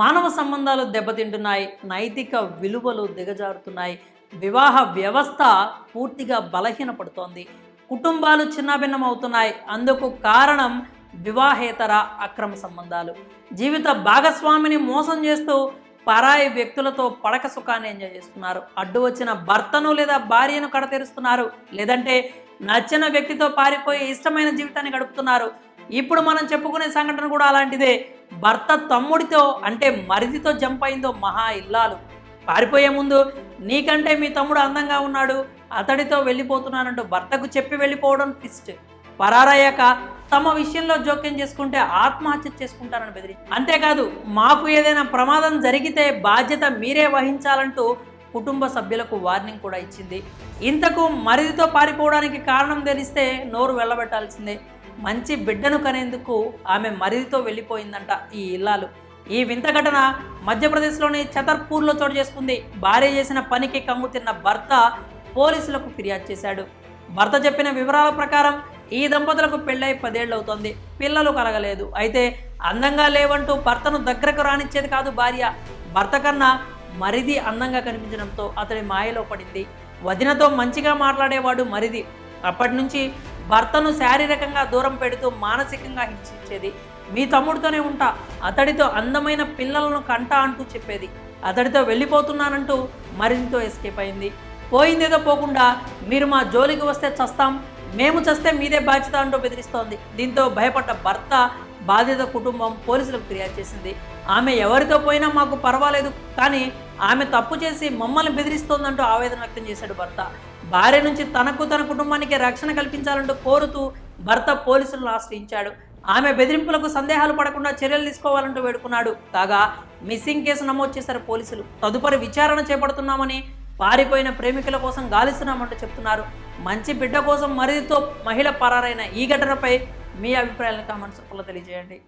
మానవ సంబంధాలు దెబ్బతింటున్నాయి నైతిక విలువలు దిగజారుతున్నాయి వివాహ వ్యవస్థ పూర్తిగా బలహీనపడుతోంది. కుటుంబాలు చిన్నాభిన్నం అవుతున్నాయి అందుకు కారణం వివాహేతర అక్రమ సంబంధాలు. జీవిత భాగస్వామిని మోసం చేస్తూ పరాయి వ్యక్తులతో పడక సుఖాన్ని ఎంజాయ్ చేస్తున్నారు. అడ్డు వచ్చిన భర్తను లేదా భార్యను కడతెరుస్తున్నారు. లేదంటే నచ్చిన వ్యక్తితో పారిపోయి ఇష్టమైన జీవితాన్ని గడుపుతున్నారు. ఇప్పుడు మనం చెప్పుకునే సంఘటన కూడా అలాంటిదే. భర్త తమ్ముడితో అంటే మరిదితో జంప్ అయిందో మహా ఇల్లాలు. పారిపోయే ముందు నీకంటే మీ తమ్ముడు అందంగా ఉన్నాడు అతడితో వెళ్ళిపోతున్నానంటూ భర్తకు చెప్పి వెళ్ళిపోవడం ట్విస్ట్ పరారయ్యాక తమ విషయంలో జోక్యం చేసుకుంటే ఆత్మహత్య చేసుకుంటారని బెదిరి అంతేకాదు మాకు ఏదైనా ప్రమాదం జరిగితే బాధ్యత మీరే వహించాలంటూ కుటుంబ సభ్యులకు వార్నింగ్ కూడా ఇచ్చింది. ఇంతకు మరిదితో పారిపోవడానికి కారణం తెలిస్తే నోరు వెళ్ళబెట్టాల్సిందే. మంచి బిడ్డను కనేందుకు ఆమె మరిదితో వెళ్ళిపోయిందంట ఈ ఇల్లాలు. ఈ వింత ఘటన మధ్యప్రదేశ్లోని చతర్పూర్లో చోటు చేసుకుంది. భార్య చేసిన పనికి కంగు తిన్న భర్త పోలీసులకు ఫిర్యాదు చేశాడు. భర్త చెప్పిన వివరాల ప్రకారం ఈ దంపతులకు పెళ్ళై పదేళ్ళు అవుతోంది పిల్లలు కలగలేదు. అయితే అందంగా లేవంటూ భర్తను దగ్గరకు రానిచ్చేది కాదు భార్య. భర్త కన్నా మరిది అందంగా కనిపించడంతో అతడి మాయలో పడింది. వదినతో మంచిగా మాట్లాడేవాడు మరిది. అప్పటి నుంచి భర్తను శారీరకంగా దూరం పెడుతూ మానసికంగా హింసించేది. మీ తమ్ముడితోనే ఉంటా అతడితో అందమైన పిల్లలను కంటా అంటూ చెప్పేది. అతడితో వెళ్ళిపోతున్నానంటూ మరిదితో ఎస్కేప్ అయింది. పోయిందేదో పోకుండా మీరు మా జోలికి వస్తే చస్తాం మేము చస్తే మీదే బాధ్యత అంటూ బెదిరిస్తోంది. దీంతో భయపడ్డ భర్త బాధిత కుటుంబం పోలీసులకు ఫిర్యాదు చేసింది. ఆమె ఎవరితో పోయినా మాకు పర్వాలేదు కానీ ఆమె తప్పు చేసి మమ్మల్ని బెదిరిస్తోందంటూ ఆవేదన వ్యక్తం చేశాడు భర్త. భార్య నుంచి తనకు తన కుటుంబానికి రక్షణ కల్పించాలంటూ కోరుతూ భర్త పోలీసులను ఆశ్రయించాడు. ఆమె బెదిరింపులకు సందేహాలు పడకుండా చర్యలు తీసుకోవాలంటూ వేడుకున్నాడు. కాగా మిస్సింగ్ కేసు నమోదు చేశారు పోలీసులు. తదుపరి విచారణ చేపడుతున్నామని పారిపోయిన ప్రేమికుల కోసం గాలిస్తున్నామంటూ చెప్తున్నారు. మంచి బిడ్డ కోసం మరిదితో మహిళ పరారైన ఈ ఘటనపై మీ అభిప్రాయాలను కామెంట్స్ తెలియజేయండి.